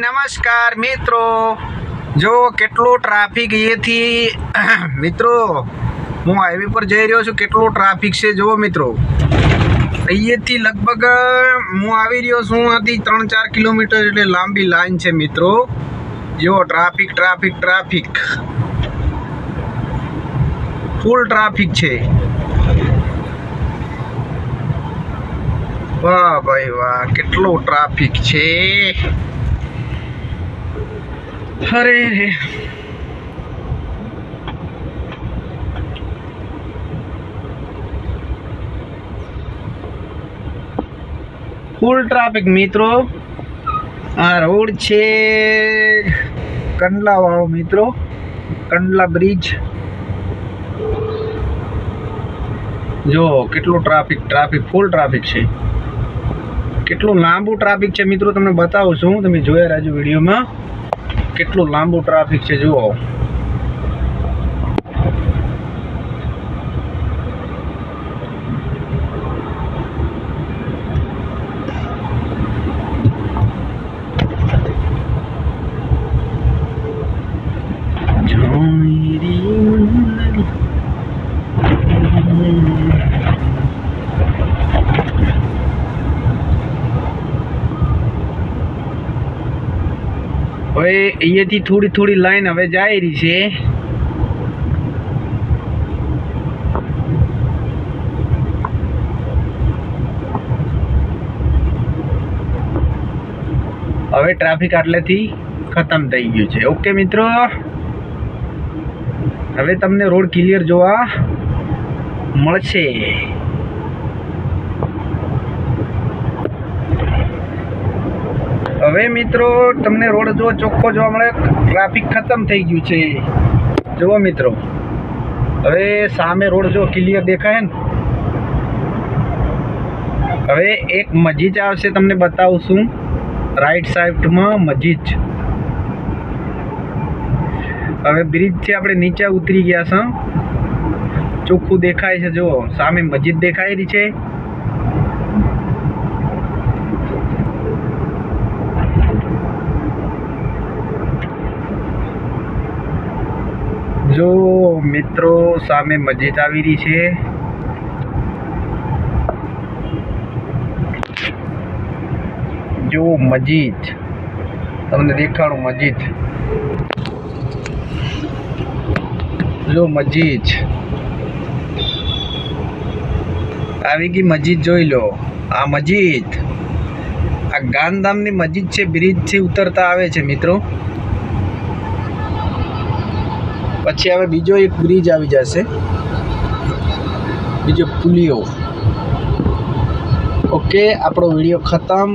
નમસ્કાર મિત્રો. જો કેટલો ટ્રાફિક અહીંયાથી મિત્રો, હું હાઈવે પર જઈ રહ્યો છું. કેટલો ટ્રાફિક છે જુઓ મિત્રો. અહીંયાથી લગભગ, હું આવી રહ્યો છું આથી ત્રણ ચાર કિલોમીટર એટલે લાંબી લાઈન છે મિત્રો. જો traffic traffic traffic full traffic છે. વાહ ભાઈ વાહ, કેટલો ટ્રાફિક છે. અરે રે. ફૂલ ટ્રાફિક મિત્રો. આ રોડ છે કંડલા વાળો મિત્રો. કંડલા બ્રિજ જો, કેટલું ટ્રાફિક ટ્રાફિક ફૂલ ટ્રાફિક છે. કેટલું લાંબુ ટ્રાફિક છે મિત્રો તમને બતાવું છું. તમે જોયા રાજુ વિડીયોમાં. કેટલું લાંબુ ટ્રાફિક છે, જુઓ. હવે અહીંયાથી થોડી થોડી લાઈન હવે જાય રહી છે. હવે ટ્રાફિક આટલેથી ખતમ થઈ ગયું છે. ઓકે મિત્રો. હવે તમને રોડ ક્લિયર જોવા મળશે. હવે મિત્રો, તમને રોડ જો ચોખ્ખો જોવા મળે. ટ્રાફિક ખતમ થઈ ગયું છે. જુઓ મિત્રો. હવે સામે રોડ જો ક્લિયર દેખાય ને? હવે એક મસ્જિદ આવશે, તમને બતાવું છું. રાઈટ સાઈડમાં મસ્જિદ હવે બ્રિજથી આપણે નીચે ઉતરી ગયા છે. ચોખ્ખું દેખાય છે, જુઓ. સામે મસ્જિદ દેખાય રહી છે. જો મિત્રો, સામે મસ્જિદ આવી રહી છે. જો મસ્જિદ. તમને દેખાડું મસ્જિદ. જો મસ્જિદ. આવી ગઈ મસ્જિદ જોઈ લો. આ મસ્જિદ. આ ગાંધીધામની મસ્જિદ છે બ્રિજથી ઉતરતા આવે છે મિત્રો. પછી હવે બીજો એક બ્રિજ આવી જશે. બીજો પુલિયો. ઓકે આપણો વીડિયો ખતમ.